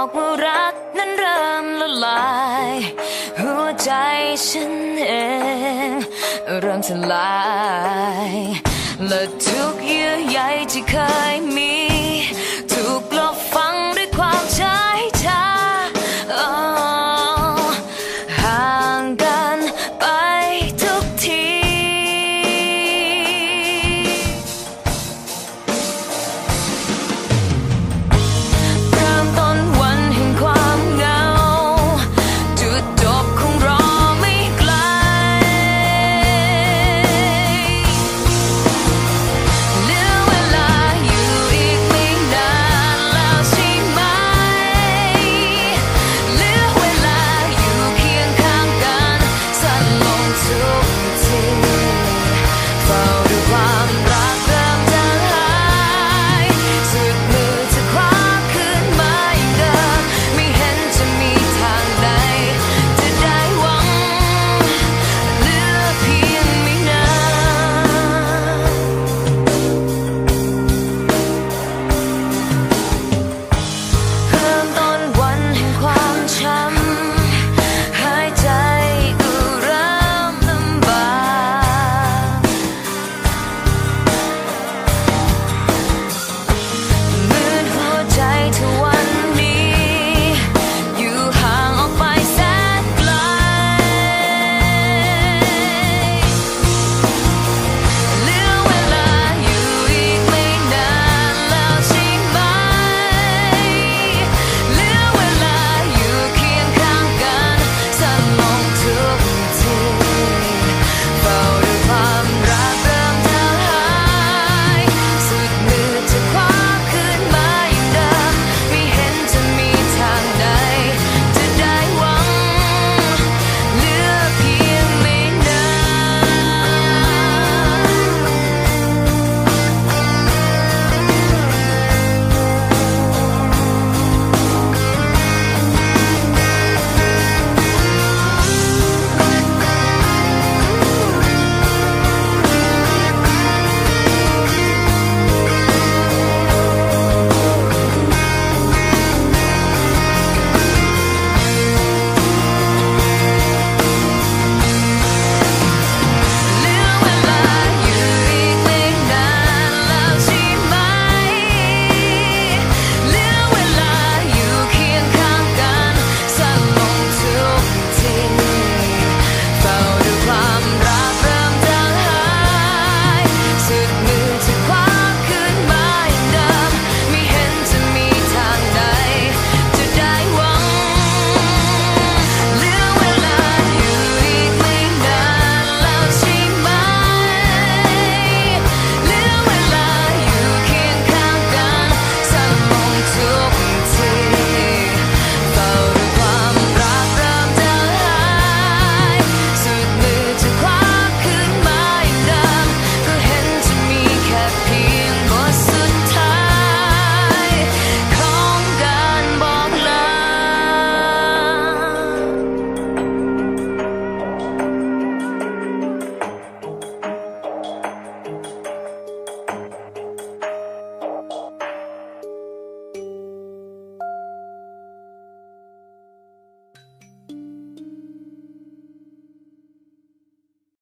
บอกว่ารักนั้นเริ่มละลาย หัวใจฉันเอง เริ่มสลาย และทุกเยื่อใยที่เคยมี